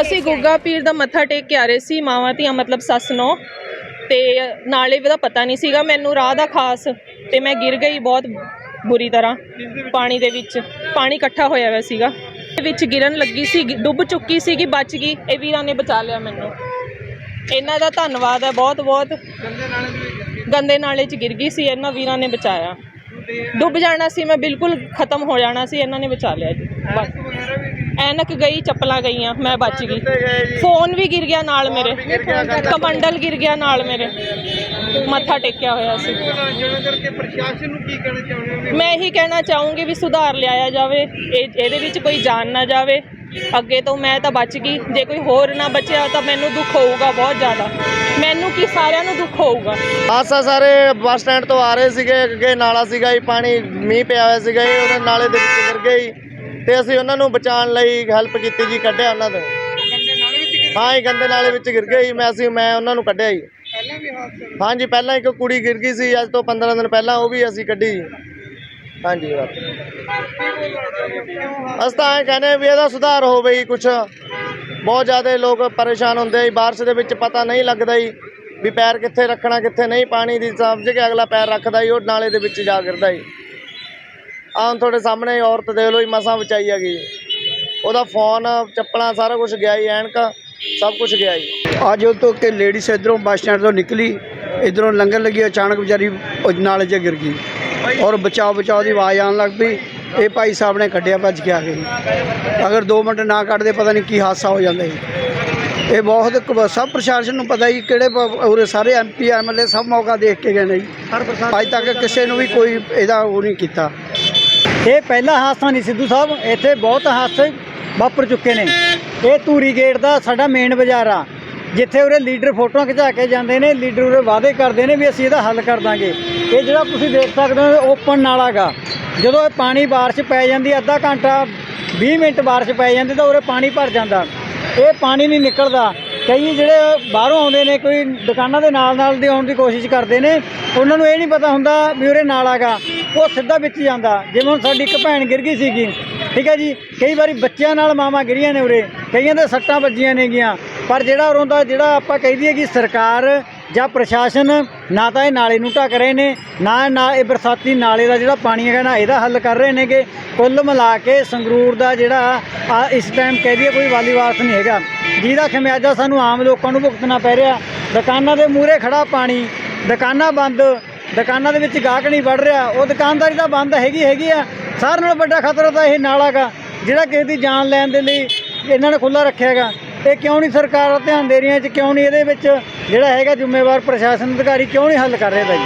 ਅਸੀਂ ਗੁੱਗਾ ਪੀਰ ਦਾ ਮੱਥਾ ਟੇਕ ਕੇ ਆ ਰਹੇ ਸੀ ਮਾਵਾਂ ਧੀਆਂ ਮਤਲਬ ਸੱਸ ਨੌ। ਤੇ ਨਾਲੇ ਦਾ ਪਤਾ ਨਹੀਂ ਸੀਗਾ ਮੈਨੂੰ ਰਾਹ ਦਾ ਖਾਸ ਤੇ ਮੈਂ ਗਿਰ ਗਈ ਬਹੁਤ ਬੁਰੀ ਤਰ੍ਹਾਂ ਪਾਣੀ ਦੇ ਵਿੱਚ। ਪਾਣੀ ਇਕੱਠਾ ਹੋਇਆ ਹੋਇਆ ਸੀਗਾ। ਦੇ ਵਿੱਚ ਗਿਰਨ ਲੱਗੀ ਸੀ ਡੁੱਬ ਚੁੱਕੀ ਸੀਗੀ ਬਚ ਗਈ। ਇਹ ਵੀਰਾਂ ਨੇ ਬਚਾ ਲਿਆ ਮੈਨੂੰ। ਇਹਨਾਂ ਦਾ ਧੰਨਵਾਦ ਹੈ ਬਹੁਤ ਬਹੁਤ। ਗੰਦੇ ਨਾਲੇ 'ਚ ਗਿਰ ਗਈ। ਸੀ ਇਹਨਾਂ ਵੀਰਾਂ ਨੇ ਬਚਾਇਆ। ਡੁੱਬ ਜਾਣਾ ਸੀ ਮੈਂ ਬਿਲਕੁਲ ਖਤਮ ਹੋ ਜਾਣਾ ਸੀ ਇਹਨਾਂ ਨੇ ਬਚਾ ਲਿਆ ਜੀ। ਬਸ ਐਨਕ ਗਈ ਚੱਪਲਾਂ ਗਈਆਂ ਮੈਂ ਬਚ ਗਈ। ਫੋਨ ਵੀ ਗਿਰ ਗਿਆ ਨਾਲ ਮੇਰੇ। ਕਮੰਡਲ ਗਿਰ ਗਿਆ ਨਾਲ ਮੇਰੇ। ਮੱਥਾ ਟੇਕਿਆ ਹੋਇਆ ਸੀ। ਜਣਾ ਕਰਕੇ ਪ੍ਰਸ਼ਾਸਨ ਨੂੰ ਕੀ ਕਹਿਣਾ ਚਾਹੁੰਦੇ ਹੋ? ਮੈਂ ਇਹੀ ਕਹਿਣਾ ਚਾਹੂੰਗੀ ਵੀ ਸੁਧਾਰ ਲਿਆਇਆ ਜਾਵੇ ਇਹ ਇਹਦੇ ਵਿੱਚ ਕੋਈ ਜਾਨ ਨਾ ਜਾਵੇ। ਅੱਗੇ ਤੋਂ ਮੈਂ ਤਾਂ ਬਚ ਗਈ। ਜੇ ਕੋਈ ਹੋਰ ਨਾ ਬਚਿਆ ਤਾਂ ਮੈਨੂੰ ਦੁੱਖ ਹੋਊਗਾ ਬਹੁਤ ਜ਼ਿਆਦਾ। ਮੈਨੂੰ ਕੀ ਸਾਰਿਆਂ ਨੂੰ ਦੁੱਖ ਹੋਊਗਾ? ਹਾਦਸਾ ਸਾਰੇ ਬੱਸ ਸਟੈਂਡ ਤੋਂ ਆ ਰਹੇ ਸੀਗੇ ਅੱਗੇ ਨਾਲਾ ਸੀਗਾ ਜੀ ਪਾਣੀ ਮੀਂਹ ਪਿਆ ਹੋਇਆ ਸੀਗਾ ਜੀ ਉਹਨਾਂ ਨਾਲੇ ਦੇ ਵਿੱਚ ਗਿਰ ਗਏ ਤੇ ਅਸੀਂ ਉਹਨਾਂ ਨੂੰ ਬਚਾਉਣ ਲਈ ਹੈਲਪ ਕੀਤੀ ਜੀ, ਕੱਢਿਆ ਉਹਨਾਂ ਤੋਂ। ਗੰਦੇ ਨਾਲੇ ਵਿੱਚ ਗਿਰ ਹਾਂ ਜੀ, ਗੰਦੇ ਨਾਲੇ ਵਿੱਚ ਗਿਰ ਗਏ ਜੀ, ਮੈਂ ਅਸੀਂ, ਮੈਂ ਉਹਨਾਂ ਨੂੰ ਕੱਢਿਆ ਜੀ। ਪਹਿਲਾਂ ਵੀ ਹਾਦਸਾ ਹੋਇਆ। ਹਾਂਜੀ ਪਹਿਲਾਂ ਇੱਕ ਕੁੜੀ ਗਿਰ ਗਈ ਸੀ, ਅੱਜ ਤੋਂ 15 ਦਿਨ ਪਹਿਲਾਂ ਉਹ ਵੀ ਅਸੀਂ ਕੱਢੀ ਜੀ। ਹਾਂਜੀ ਬਸ। ਅਸੀਂ ਤਾਂ ਇਹ ਕਹਿੰਦੇ ਹਾਂ ਵੀ ਇਹਦਾ ਸੁਧਾਰ ਹੋਵੇ ਜੀ ਕੁਛ। ਬਹੁਤ ਜ਼ਿਆਦਾ ਲੋਕ ਪਰੇਸ਼ਾਨ ਹੁੰਦੇ ਆ ਜੀ, ਬਾਰਿਸ਼ ਦੇ ਵਿੱਚ ਪਤਾ ਨਹੀਂ ਲੱਗਦਾ ਜੀ ਵੀ ਪੈਰ ਕਿੱਥੇ ਰੱਖਣਾ, ਕਿੱਥੇ ਨਹੀਂ, ਪਾਣੀ ਦੀ ਸਮਝ ਕੇ ਅਗਲਾ ਪੈਰ ਰੱਖਦਾ ਜੀ, ਉਹ ਨਾਲੇ ਦੇ ਵਿੱਚ ਜਾ ਗਿਰਦਾ ਜੀ। ਆਹ ਤੁਹਾਡੇ ਸਾਹਮਣੇ ਹੀ ਔਰਤ ਦੇਖ ਲਓ ਜੀ ਮਸਾਂ ਬਚਾਈ ਹੈਗੀ ਜੀ। ਉਹਦਾ ਫੋਨ ਚੱਪਲਾਂ ਸਾਰਾ ਕੁਝ ਗਿਆ ਜੀ ਐਨਕ ਸਭ ਕੁਝ ਗਿਆ ਜੀ। ਅੱਜ ਉਹ ਤੋਂ ਕਿ ਲੇਡੀਜ਼ ਇਧਰੋਂ ਬੱਸ ਸਟੈਂਡ ਤੋਂ ਨਿਕਲੀ ਇਧਰੋਂ ਲੰਘਣ ਲੱਗੀ ਅਚਾਨਕ ਵਿਚਾਰੀ ਉਹ ਨਾਲੇ 'ਚ ਗਿਰ ਗਈ। ਔਰ ਬਚਾਓ ਬਚਾਓ ਦੀ ਆਵਾਜ਼ ਆਉਣ ਲੱਗ ਪਈ। ਇਹ ਭਾਈ ਸਾਹਿਬ ਨੇ ਕੱਢਿਆ ਭੱਜ ਕੇ ਆ ਗਏ ਅਗਰ 2 ਮਿੰਟ ਨਾ ਕੱਢਦੇ ਪਤਾ ਨਹੀਂ ਕੀ ਹਾਦਸਾ ਹੋ ਜਾਂਦਾ ਜੀ। ਇਹ ਬਹੁਤ ਸਭ ਪ੍ਰਸ਼ਾਸਨ ਨੂੰ ਪਤਾ ਜੀ ਕਿਹੜੇ ਉਰੇ ਸਾਰੇ ਐਮਪੀ ਐਮਐਲਏ ਸਭ ਮੌਕਾ ਦੇਖ ਕੇ ਗਏ ਨੇ ਜੀ। ਅੱਜ ਤੱਕ ਕਿਸੇ ਨੂੰ ਵੀ ਕੋਈ ਇਹਦਾ ਉਹ ਨਹੀਂ ਕੀਤਾ। ਇਹ ਪਹਿਲਾ ਹਾਦਸਾ ਨਹੀਂ ਸਿੱਧੂ ਸਾਹਿਬ, ਇੱਥੇ ਬਹੁਤ ਹਾਦਸੇ ਵਾਪਰ ਚੁੱਕੇ ਨੇ। ਇਹ ਧੂਰੀ ਗੇਟ ਦਾ ਸਾਡਾ ਮੇਨ ਬਾਜ਼ਾਰ ਆ, ਜਿੱਥੇ ਉਰੇ ਲੀਡਰ ਫੋਟੋਆਂ ਖਿਚਾ ਕੇ ਜਾਂਦੇ ਨੇ, ਲੀਡਰ ਉਰੇ ਵਾਅਦੇ ਕਰਦੇ ਨੇ ਵੀ ਅਸੀਂ ਇਹਦਾ ਹੱਲ ਕਰ ਦਾਂਗੇ। ਇਹ ਜਿਹੜਾ ਤੁਸੀਂ ਦੇਖ ਸਕਦੇ ਹੋ ਓਪਨ ਨਾਲਾ ਗਾ। ਜਦੋਂ ਇਹ ਪਾਣੀ ਬਾਰਿਸ਼ ਪੈ ਜਾਂਦੀ, ਅੱਧਾ ਘੰਟਾ 20 ਮਿੰਟ ਬਾਰਿਸ਼ ਪੈ ਜਾਂਦੀ, ਤਾਂ ਉਰੇ ਪਾਣੀ ਭਰ ਜਾਂਦਾ। ਇਹ ਪਾਣੀ ਨਹੀਂ ਨਿਕਲਦਾ। ਕਈ ਜਿਹੜੇ ਬਾਹਰੋਂ ਆਉਂਦੇ ਨੇ, ਕੋਈ ਦੁਕਾਨਾਂ ਦੇ ਨਾਲ ਨਾਲ ਦੇ ਆਉਣ ਦੀ ਕੋਸ਼ਿਸ਼ ਕਰਦੇ ਨੇ, ਉਹਨਾਂ ਨੂੰ ਇਹ ਨਹੀਂ ਪਤਾ ਹੁੰਦਾ ਵੀ ਉਰੇ ਨਾਲਾ ਗਾ ਉਹ ਸਿੱਧਾ ਵਿੱਚ ਜਾਂਦਾ। ਜਿਵੇਂ ਹੁਣ ਸਾਡੀ ਇੱਕ ਭੈਣ ਗਿਰ ਗਈ ਸੀਗੀ, ਠੀਕ ਹੈ ਜੀ? ਕਈ ਵਾਰੀ ਬੱਚਿਆਂ ਨਾਲ ਮਾਵਾਂ ਗਿਰੀਆਂ ਨੇ ਉਰੇ। ਕਈਆਂ ਦੇ ਸੱਟਾਂ ਵੱਜੀਆਂ ਨੇਗੀਆਂ। ਪਰ ਜਿਹੜਾ ਉਰੋਂ ਦਾ ਜਿਹੜਾ ਆਪਾਂ ਕਹਿ ਦਈਏ ਕਿ ਸਰਕਾਰ ਜਾਂ ਪ੍ਰਸ਼ਾਸਨ ਨਾ ਤਾਂ ਇਹ ਨਾਲੇ ਨੂੰ ਢੱਕ ਰਹੇ ਨੇ, ਨਾ ਨਾ ਇਹ ਬਰਸਾਤੀ ਨਾਲੇ ਦਾ ਜਿਹੜਾ ਪਾਣੀ ਹੈਗਾ ਨਾ ਇਹਦਾ ਹੱਲ ਕਰ ਰਹੇ ਨੇਗੇ। ਕੁੱਲ ਮਿਲਾ ਕੇ ਸੰਗਰੂਰ ਦਾ ਜਿਹੜਾ ਆ ਇਸ ਟਾਈਮ ਕਹਿ ਦਈਏ ਕੋਈ ਵਾਲੀ ਵਾਰਸ ਨਹੀਂ ਹੈਗਾ। ਜਿਹਦਾ ਖਮਿਆਜਾ ਸਾਨੂੰ ਆਮ ਲੋਕਾਂ ਨੂੰ ਭੁਗਤਣਾ ਪੈ ਰਿਹਾ। ਦੁਕਾਨਾਂ ਦੇ ਮੂਹਰੇ ਖੜਾ ਪਾਣੀ, ਦੁਕਾਨਾਂ ਬੰਦ, ਦੁਕਾਨਾਂ ਦੇ ਵਿੱਚ ਗਾਹਕ ਨਹੀਂ ਵੜ ਰਿਹਾ। ਉਹ ਦੁਕਾਨਦਾਰੀ ਤਾਂ ਬੰਦ ਹੈਗੀ ਹੈਗੀ ਆ। ਸਾਰਿਆਂ ਨਾਲੋਂ ਵੱਡਾ ਖਤਰਾ ਤਾਂ ਇਹ ਨਾਲਾ ਗਾ, ਜਿਹੜਾ ਕਿਸੇ ਦੀ ਜਾਨ ਲੈਣ ਦੇ ਲਈ ਇਹਨਾਂ ਨੇ ਖੁੱਲਾ ਰੱਖਿਆ ਹੈਗਾ ਇਹ ਕਿਉਂ ਨਹੀਂ ਸਰਕਾਰ ਧਿਆਨ ਦੇ ਰਹੀਆਂ ਜੀ ਕਿਉਂ ਨਹੀਂ ਇਹਦੇ ਵਿੱਚ ਜਿਹੜਾ ਹੈਗਾ ਜ਼ਿੰਮੇਵਾਰ ਪ੍ਰਸ਼ਾਸਨ ਅਧਿਕਾਰੀ ਕਿਉਂ ਨਹੀਂ ਹੱਲ ਕਰ ਰਿਹਾ ਦਾ ਜੀ